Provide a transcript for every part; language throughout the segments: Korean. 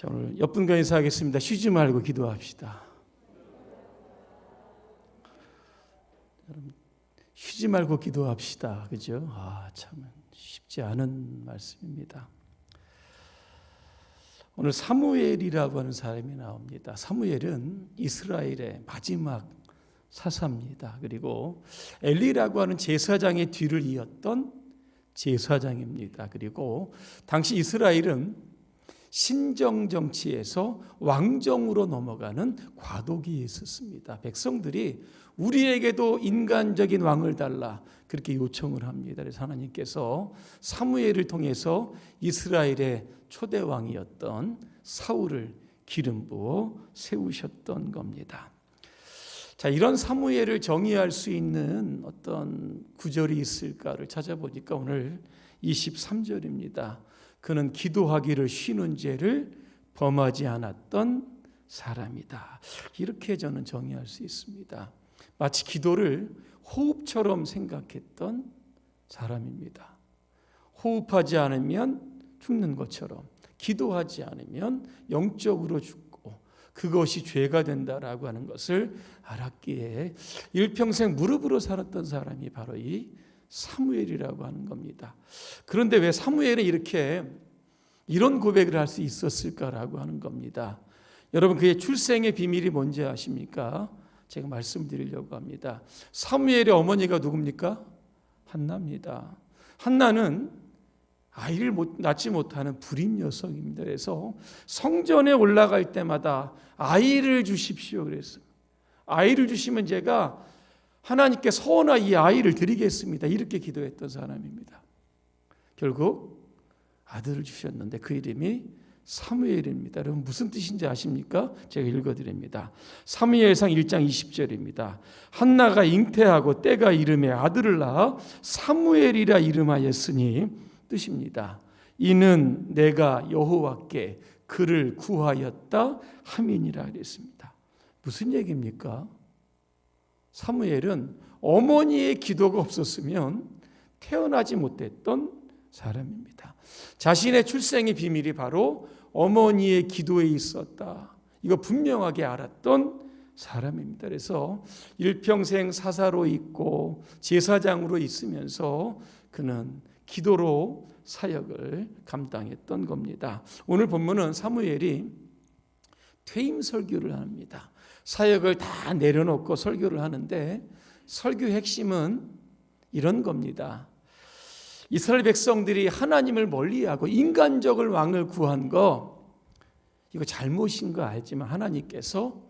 자, 오늘 옆분과 인사하겠습니다. 쉬지 말고 기도합시다. 쉬지 말고 기도합시다. 그죠? 아, 참 쉽지 않은 말씀입니다. 오늘 사무엘이라고 하는 사람이 나옵니다. 사무엘은 이스라엘의 마지막 사사입니다. 그리고 엘리라고 하는 제사장의 뒤를 이었던 제사장입니다. 그리고 당시 이스라엘은 신정 정치에서 왕정으로 넘어가는 과도기에 있었습니다. 백성들이 우리에게도 인간적인 왕을 달라 그렇게 요청을 합니다. 그래서 하나님께서 사무엘을 통해서 이스라엘의 초대 왕이었던 사울을 기름 부어 세우셨던 겁니다. 자, 이런 사무엘을 정의할 수 있는 어떤 구절이 있을까를 찾아보니까 오늘 23절입니다. 그는 기도하기를 쉬는 죄를 범하지 않았던 사람이다. 이렇게 저는 정의할 수 있습니다. 마치 기도를 호흡처럼 생각했던 사람입니다. 호흡하지 않으면 죽는 것처럼 기도하지 않으면 영적으로 죽고 그것이 죄가 된다라고 하는 것을 알았기에 일평생 무릎으로 살았던 사람이 바로 이 사무엘이라고 하는 겁니다. 그런데 왜 사무엘이 이렇게 이런 고백을 할 수 있었을까라고 하는 겁니다. 여러분 그의 출생의 비밀이 뭔지 아십니까? 제가 말씀드리려고 합니다. 사무엘의 어머니가 누굽니까? 한나입니다. 한나는 아이를 못, 낳지 못하는 불임 여성입니다. 그래서 성전에 올라갈 때마다 아이를 주십시오. 그랬어요. 아이를 주시면 제가 하나님께 서원하 이 아이를 드리겠습니다. 이렇게 기도했던 사람입니다. 결국 아들을 주셨는데 그 이름이 사무엘입니다. 여러분 무슨 뜻인지 아십니까? 제가 읽어드립니다. 사무엘상 1장 20절입니다. 한나가 잉태하고 때가 이름에 아들을 낳아 사무엘이라 이름하였으니 뜻입니다. 이는 내가 여호와께 그를 구하였다 함이니라 그랬습니다. 무슨 얘기입니까? 사무엘은 어머니의 기도가 없었으면 태어나지 못했던 사람입니다. 자신의 출생의 비밀이 바로 어머니의 기도에 있었다. 이거 분명하게 알았던 사람입니다. 그래서 일평생 사사로 있고 제사장으로 있으면서 그는 기도로 사역을 감당했던 겁니다. 오늘 본문은 사무엘이 퇴임 설교를 합니다. 사역을 다 내려놓고 설교를 하는데 설교 핵심은 이런 겁니다. 이스라엘 백성들이 하나님을 멀리하고 인간적을 왕을 구한 거 이거 잘못인 거 알지만 하나님께서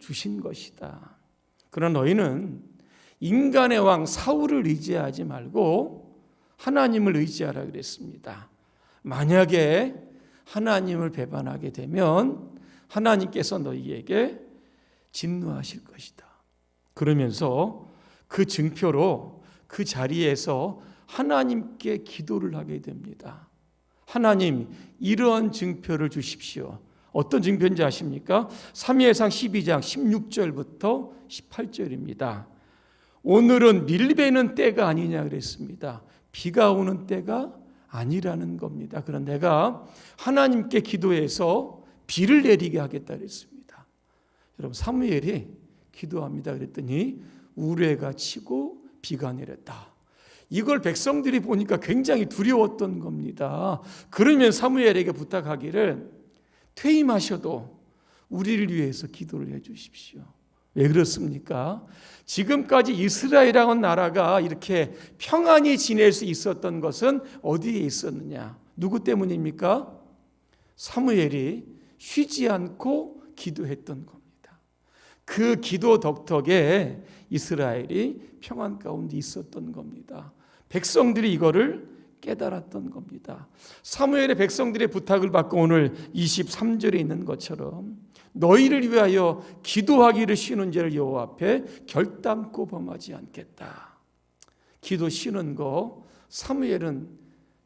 주신 것이다. 그러나 너희는 인간의 왕 사울을 의지하지 말고 하나님을 의지하라 그랬습니다. 만약에 하나님을 배반하게 되면 하나님께서 너희에게 진노하실 것이다. 그러면서 그 증표로 그 자리에서 하나님께 기도를 하게 됩니다. 하나님, 이러한 증표를 주십시오. 어떤 증표인지 아십니까? 3회상 12장 16절부터 18절입니다. 오늘은 밀배는 때가 아니냐 그랬습니다. 비가 오는 때가 아니라는 겁니다. 그런 내가 하나님께 기도해서 비를 내리게 하겠다 그랬습니다. 여러분 사무엘이 기도합니다 그랬더니 우레가 치고 비가 내렸다. 이걸 백성들이 보니까 굉장히 두려웠던 겁니다. 그러면 사무엘에게 부탁하기를 퇴임하셔도 우리를 위해서 기도를 해 주십시오. 왜 그렇습니까? 지금까지 이스라엘이라는 나라가 이렇게 평안히 지낼 수 있었던 것은 어디에 있었느냐? 누구 때문입니까? 사무엘이 쉬지 않고 기도했던 겁니다. 그 기도 덕덕에 이스라엘이 평안 가운데 있었던 겁니다. 백성들이 이거를 깨달았던 겁니다. 사무엘의 백성들의 부탁을 받고 오늘 23절에 있는 것처럼 너희를 위하여 기도하기를 쉬는 죄를 여호와 앞에 결단코 범하지 않겠다. 기도 쉬는 거 사무엘은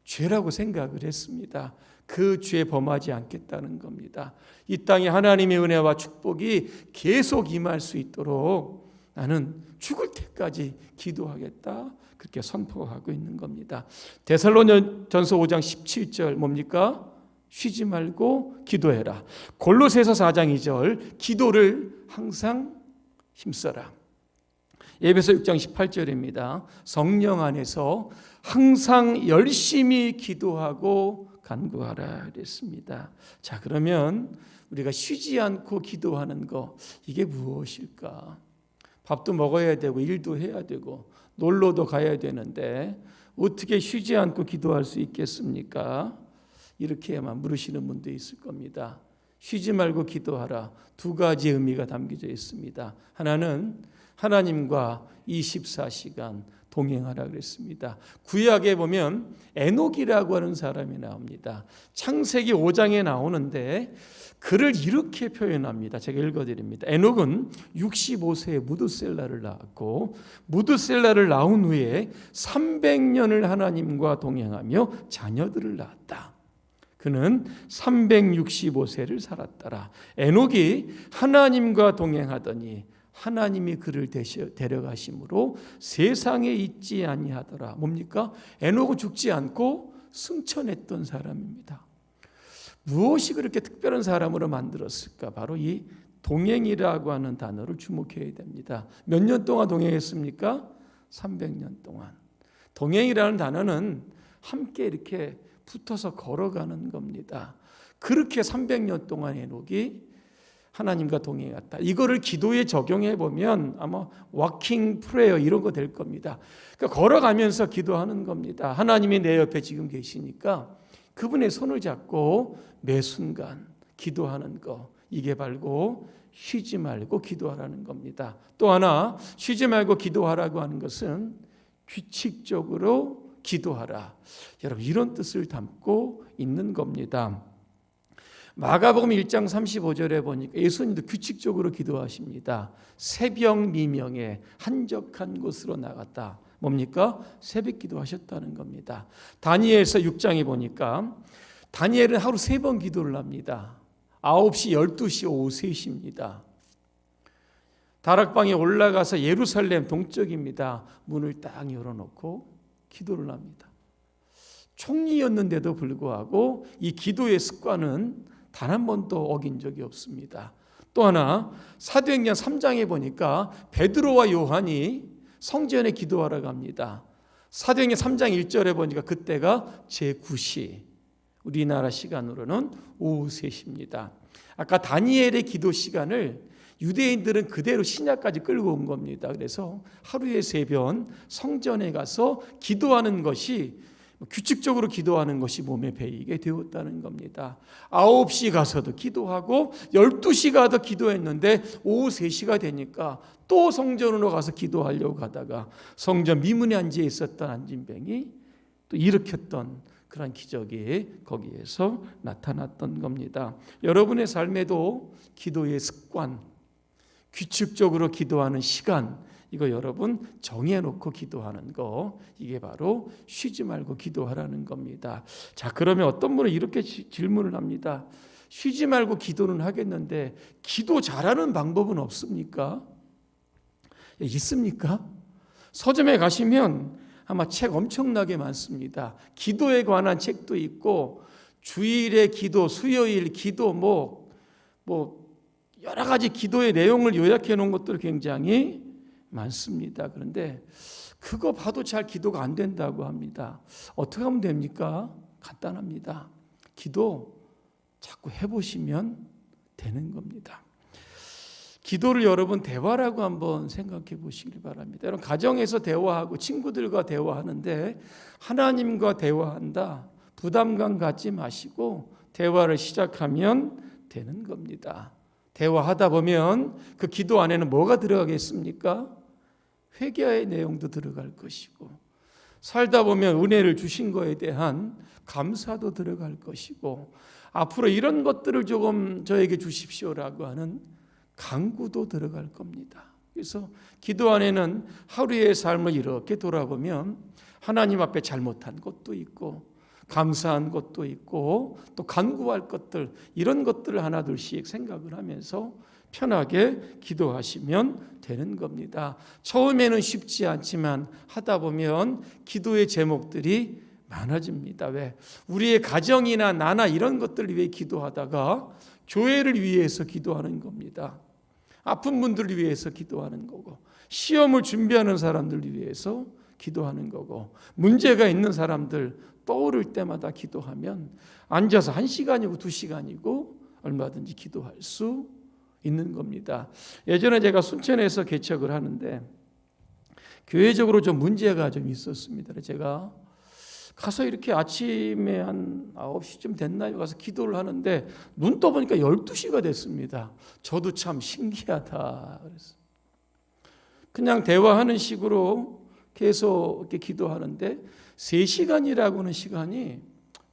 죄라고 생각을 했습니다. 그 죄 범하지 않겠다는 겁니다. 이 땅에 하나님의 은혜와 축복이 계속 임할 수 있도록 나는 죽을 때까지 기도하겠다. 그렇게 선포하고 있는 겁니다. 데살로니전서 5장 17절 뭡니까? 쉬지 말고 기도해라. 골로새서 4장 2절 기도를 항상 힘써라. 예배서 6장 18절입니다. 성령 안에서 항상 열심히 기도하고 간구하라 그랬습니다. 자, 그러면 우리가 쉬지 않고 기도하는 거 이게 무엇일까? 밥도 먹어야 되고 일도 해야 되고 놀러도 가야 되는데 어떻게 쉬지 않고 기도할 수 있겠습니까? 이렇게만 물으시는 분도 있을 겁니다. 쉬지 말고 기도하라. 두 가지 의미가 담겨져 있습니다. 하나는 하나님과 24시간 동행하라 그랬습니다. 구약에 보면 에녹이라고 하는 사람이 나옵니다. 창세기 5장에 나오는데 그를 이렇게 표현합니다. 제가 읽어드립니다. 에녹은 65세에 무드셀라를 낳았고 무드셀라를 낳은 후에 300년을 하나님과 동행하며 자녀들을 낳았다. 그는 365세를 살았더라. 에녹이 하나님과 동행하더니 하나님이 그를 데려가심으로 세상에 있지 아니하더라. 뭡니까? 에녹은 죽지 않고 승천했던 사람입니다. 무엇이 그렇게 특별한 사람으로 만들었을까? 바로 이 동행이라고 하는 단어를 주목해야 됩니다. 몇 년 동안 동행했습니까? 300년 동안. 동행이라는 단어는 함께 이렇게 붙어서 걸어가는 겁니다. 그렇게 300년 동안 에녹이 하나님과 동행했다. 이거를 기도에 적용해 보면 아마 워킹 프레어 이런 거 될 겁니다. 그러니까 걸어가면서 기도하는 겁니다. 하나님이 내 옆에 지금 계시니까 그분의 손을 잡고 매 순간 기도하는 거 이게 바로 쉬지 말고 기도하라는 겁니다. 또 하나 쉬지 말고 기도하라고 하는 것은 규칙적으로 기도하라. 여러분 이런 뜻을 담고 있는 겁니다. 마가복음 1장 35절에 보니까 예수님도 규칙적으로 기도하십니다. 새벽 미명에 한적한 곳으로 나갔다. 뭡니까? 새벽 기도하셨다는 겁니다. 다니엘서 6장에 보니까 다니엘은 하루 세 번 기도를 합니다. 9시, 12시, 오후 3시입니다. 다락방에 올라가서 예루살렘 동쪽입니다. 문을 딱 열어놓고 기도를 합니다. 총리였는데도 불구하고 이 기도의 습관은 단 한 번도 어긴 적이 없습니다. 또 하나 사도행전 3장에 보니까 베드로와 요한이 성전에 기도하러 갑니다. 사도행전 3장 1절에 보니까 그때가 제9시 우리나라 시간으로는 오후 3시입니다. 아까 다니엘의 기도 시간을 유대인들은 그대로 신약까지 끌고 온 겁니다. 그래서 하루에 세 번 성전에 가서 기도하는 것이 규칙적으로 기도하는 것이 몸에 배이게 되었다는 겁니다. 9시 가서도 기도하고 12시 가도 기도했는데 오후 3시가 되니까 또 성전으로 가서 기도하려고 가다가 성전 미문에 앉아 있었던 안진뱅이 또 일으켰던 그런 기적이 거기에서 나타났던 겁니다. 여러분의 삶에도 기도의 습관, 규칙적으로 기도하는 시간, 이거 여러분 정해놓고 기도하는 거 이게 바로 쉬지 말고 기도하라는 겁니다. 자 그러면 어떤 분은 이렇게 질문을 합니다. 쉬지 말고 기도는 하겠는데 기도 잘하는 방법은 없습니까? 예, 있습니까? 서점에 가시면 아마 책 엄청나게 많습니다. 기도에 관한 책도 있고 주일의 기도, 수요일 기도 뭐뭐 여러 가지 기도의 내용을 요약해 놓은 것들 굉장히 많습니다. 그런데 그거 봐도 잘 기도가 안 된다고 합니다. 어떻게 하면 됩니까? 간단합니다. 기도 자꾸 해보시면 되는 겁니다. 기도를 여러분 대화라고 한번 생각해 보시길 바랍니다. 여러분 가정에서 대화하고 친구들과 대화하는데 하나님과 대화한다. 부담감 갖지 마시고 대화를 시작하면 되는 겁니다. 대화하다 보면 그 기도 안에는 뭐가 들어가겠습니까? 회개의 내용도 들어갈 것이고 살다 보면 은혜를 주신 거에 대한 감사도 들어갈 것이고 앞으로 이런 것들을 조금 저에게 주십시오라고 하는 강구도 들어갈 겁니다. 그래서 기도 안에는 하루의 삶을 이렇게 돌아보면 하나님 앞에 잘못한 것도 있고 감사한 것도 있고 또 간구할 것들 이런 것들을 하나둘씩 생각을 하면서 편하게 기도하시면 되는 겁니다. 처음에는 쉽지 않지만 하다 보면 기도의 제목들이 많아집니다. 왜? 우리의 가정이나 나나 이런 것들을 위해 기도하다가 교회를 위해서 기도하는 겁니다. 아픈 분들을 위해서 기도하는 거고 시험을 준비하는 사람들을 위해서 기도하는 거고 문제가 있는 사람들 떠오를 때마다 기도하면 앉아서 한 시간이고 두 시간이고 얼마든지 기도할 수 있는 겁니다. 예전에 제가 순천에서 개척을 하는데 교회적으로 좀 문제가 좀 있었습니다. 제가 가서 이렇게 아침에 한 9시쯤 됐나요? 가서 기도를 하는데 눈 떠보니까 12시가 됐습니다. 저도 참 신기하다. 그래서 그냥 대화하는 식으로 계속 이렇게 기도하는데 3시간이라고 는 시간이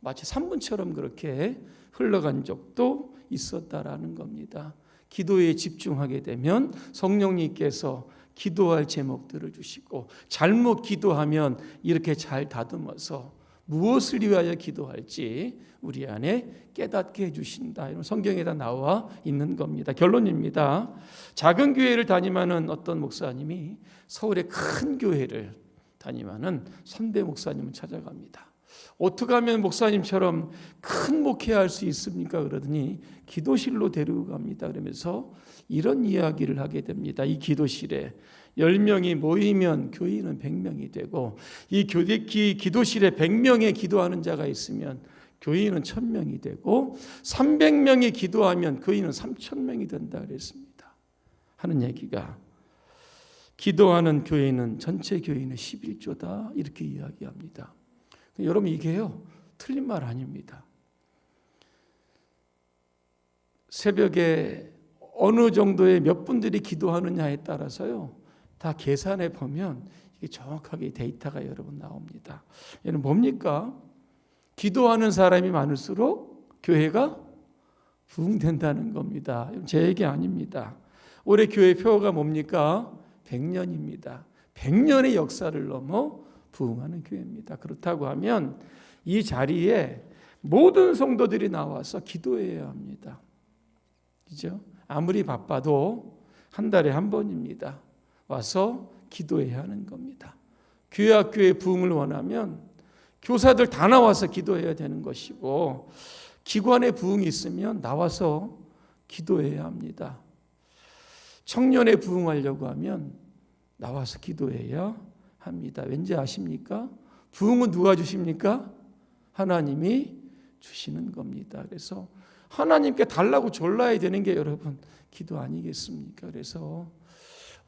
마치 3분처럼 그렇게 흘러간 적도 있었다라는 겁니다. 기도에 집중하게 되면 성령님께서 기도할 제목들을 주시고 잘못 기도하면 이렇게 잘 다듬어서 무엇을 위하여 기도할지 우리 안에 깨닫게 해주신다. 이런 성경에다 나와 있는 겁니다. 결론입니다. 작은 교회를 다니면은 어떤 목사님이 서울의 큰 교회를 다니면은 선배 목사님을 찾아갑니다. 어떻게 하면 목사님처럼 큰 목회할 수 있습니까? 그러더니 기도실로 데리고 갑니다. 그러면서 이런 이야기를 하게 됩니다. 이 기도실에 10명이 모이면 교인은 100명이 되고 이 교대 기도실에 100명의 기도하는 자가 있으면 교인은 1000명이 되고 300명이 기도하면 교인은 3000명이 된다 그랬습니다. 하는 얘기가 기도하는 교인은 전체 교인의 11조다 이렇게 이야기합니다. 여러분 이게요 틀린 말 아닙니다. 새벽에 어느 정도의 몇 분들이 기도하느냐에 따라서요 다 계산해 보면 이게 정확하게 데이터가 여러분 나옵니다. 얘는 뭡니까? 기도하는 사람이 많을수록 교회가 부흥된다는 겁니다. 제 얘기 아닙니다. 올해 교회 표가 뭡니까? 100년입니다. 100년의 역사를 넘어 부흥하는 교회입니다. 그렇다고 하면 이 자리에 모든 성도들이 나와서 기도해야 합니다. 그죠? 아무리 바빠도 한 달에 한 번입니다. 와서 기도해야 하는 겁니다. 교회 학교의 부흥을 원하면 교사들 다 나와서 기도해야 되는 것이고 기관의 부흥이 있으면 나와서 기도해야 합니다. 청년의 부흥하려고 하면 나와서 기도해야 합니다. 왠지 아십니까? 부흥은 누가 주십니까? 하나님이 주시는 겁니다. 그래서 하나님께 달라고 졸라야 되는 게 여러분 기도 아니겠습니까? 그래서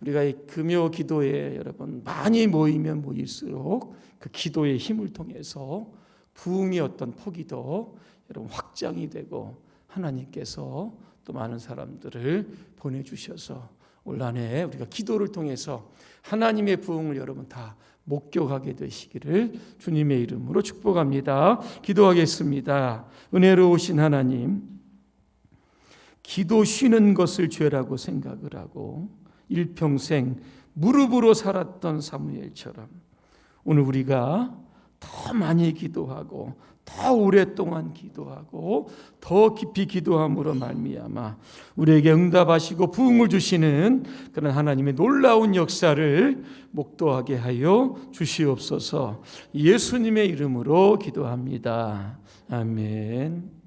우리가 이 금요 기도에 여러분 많이 모이면 모일수록 그 기도의 힘을 통해서 부흥의 어떤 폭이 더 여러분 확장이 되고 하나님께서 또 많은 사람들을 보내주셔서 올 한해 우리가 기도를 통해서 하나님의 부흥을 여러분 다 목격하게 되시기를 주님의 이름으로 축복합니다. 기도하겠습니다. 은혜로우신 하나님, 기도 쉬는 것을 죄라고 생각을 하고 일평생 무릎으로 살았던 사무엘처럼 오늘 우리가 더 많이 기도하고 더 오랫동안 기도하고 더 깊이 기도함으로 말미암아 우리에게 응답하시고 부흥을 주시는 그런 하나님의 놀라운 역사를 목도하게 하여 주시옵소서. 예수님의 이름으로 기도합니다. 아멘.